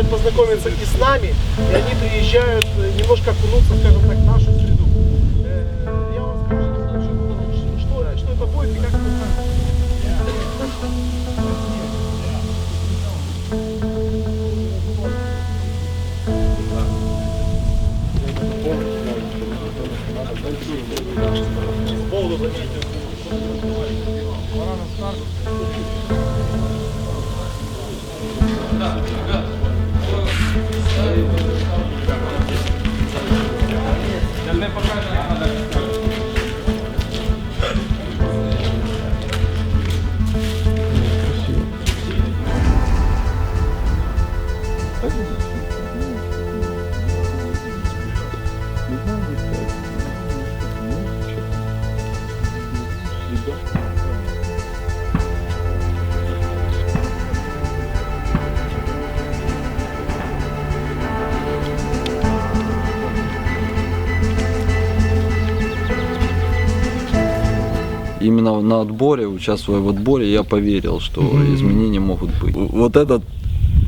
приезжают познакомиться и с нами, и они приезжают э, немножко окунуться, скажем так, в нашу среду. Э, Я вам скажу, что, что, это будет и как это будет. Именно на отборе, участвуя в отборе, я поверил, что изменения могут быть. Вот это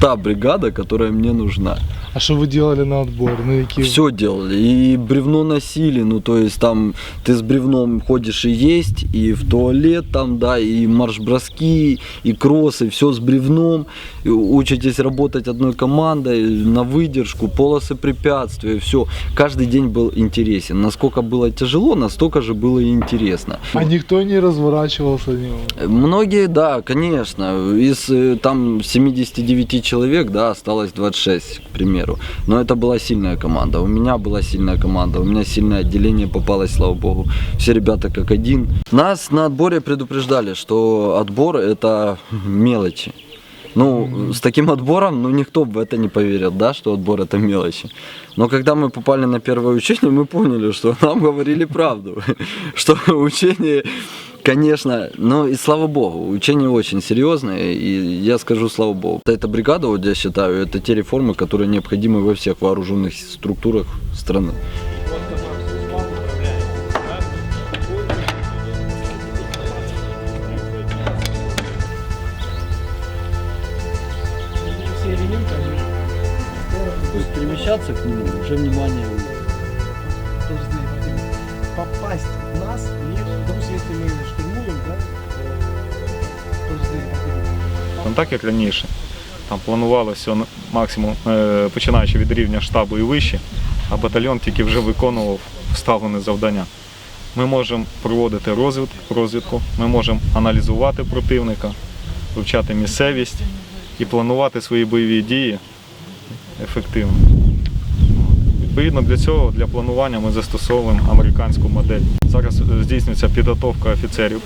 та бригада, которая мне нужна. А що ви делали на отбор? Ну які Все делали. И бревно носили, ну то есть там ты с бревном ходишь и есть, и в туалет там, да, и марш-броски, и кроссы, все с бревном. И учитесь работать одной командой на выдержку, полосы препятствия, все. Каждый день был интересен. Насколько было тяжело, настолько же было и интересно. А ніхто не розворачувався ні. Многие, да, конечно. Из э, там 79 человек, да, осталось 26, к примеру. Но это была сильная команда. У меня была сильная команда, у меня сильное отделение попалось, слава богу. Все ребята как один. Нас на отборе предупреждали, что отбор это мелочи. Ну, с таким отбором, ну, никто бы в это не поверил, да, что отбор это мелочи. Но когда мы попали на первое учение, мы поняли, что нам говорили правду. Что учение, конечно, но и слава богу, учение очень серьезное, и я скажу слава богу. Эта бригада, вот я считаю, это те реформы, которые необходимы во всех вооруженных структурах страны. Перемещаться к нему, уже внимание Не так як раніше. Там планувалося максимум, е, починаючи від рівня штабу і вище, а батальйон тільки вже виконував вставлене завдання. Ми можемо проводити розвідку, ми можемо аналізувати противника, вивчати місцевість і планувати свої бойові дії ефективно. Відповідно для цього, для планування ми застосовуємо американську модель. Зараз е, здійснюється підготовка офіцерів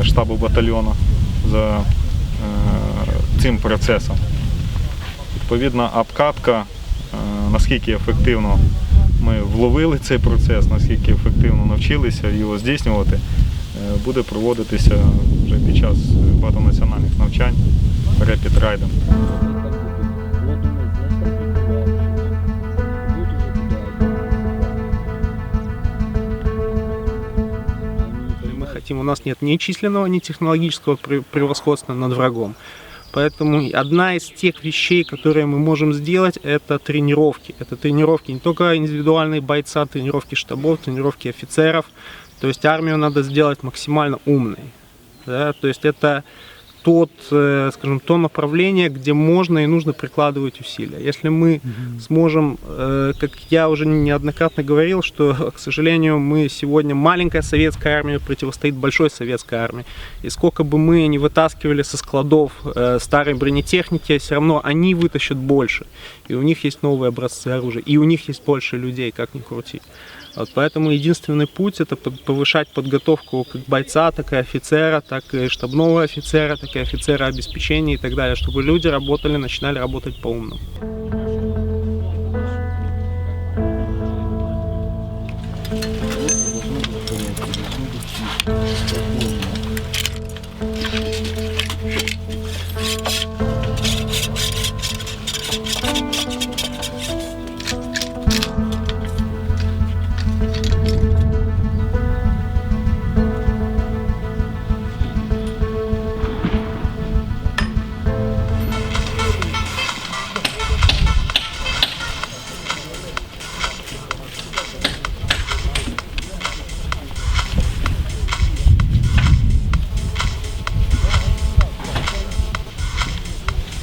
е, штабу батальйону за цим процесом. Відповідна обкатка, е, наскільки ефективно ми вловили цей процес, наскільки ефективно навчилися його здійснювати, е, буде проводитися вже під час багатонаціональних навчань Rapid Riding. Хотим, у нас нет ни численного, ни технологического пре- превосходства над врагом. Поэтому одна из тех вещей, которые мы можем сделать, это тренировки. Это тренировки не только индивидуальные бойца, тренировки штабов, тренировки офицеров. То есть армию надо сделать максимально умной. да. То есть это тот, э, скажем, то направление, где можно и нужно прикладывать усилия. Если мы сможем, э, как я уже неоднократно говорил, что, к сожалению, мы сегодня маленькая советская армия противостоит большой советской армии. И сколько бы мы ни вытаскивали со складов э, старой бронетехники, все равно они вытащат больше. И у них есть новые образцы оружия, и у них есть больше людей, как ни крути. Вот поэтому единственный путь это повышать подготовку как бойца, так и офицера, так и штабного офицера, так и офицера обеспечения и так далее, чтобы люди работали, начинали работать по-умному.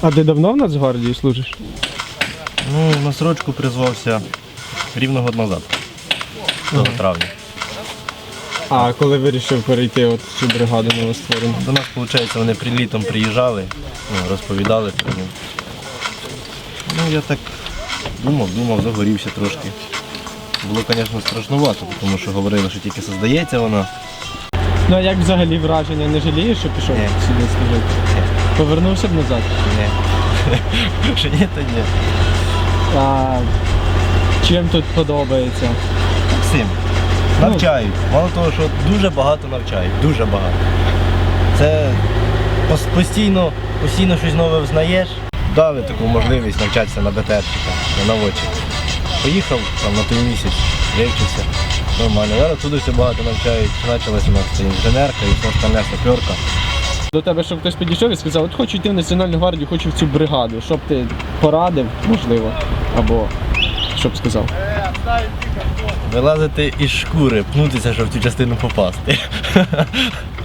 А ти давно в Нацгвардії служиш? Ну, на срочку призвався рівно год назад, 2 травня. А коли вирішив перейти от в цю бригаду новостворену? До нас, виходить, вони прилітом приїжджали, ну, розповідали про нього. Ну, я так думав, думав, загорівся трошки. Було, звісно, страшнувато, тому що говорили, що тільки создається вона. Ну а як взагалі враження? Не жалієш, що пішов Ні. сюди служити? Повернувся б назад? Ні. Що ні, то ні. А чим тут подобається? Всім. Навчають. Мало того, що дуже багато навчають, дуже багато. Це постійно, постійно щось нове взнаєш. Дали таку можливість навчатися на БТРчика, на наводчика. Поїхав там на той місяць, вивчився. Нормально. Зараз туди все багато навчають. Почалася у нас інженерка і все остальне саперка. До тебе, щоб хтось підійшов і сказав, от хочу йти в Національну гвардію, хочу в цю бригаду. Щоб ти порадив, можливо, або щоб сказав. Вилазити із шкури, пнутися, щоб в цю частину попасти.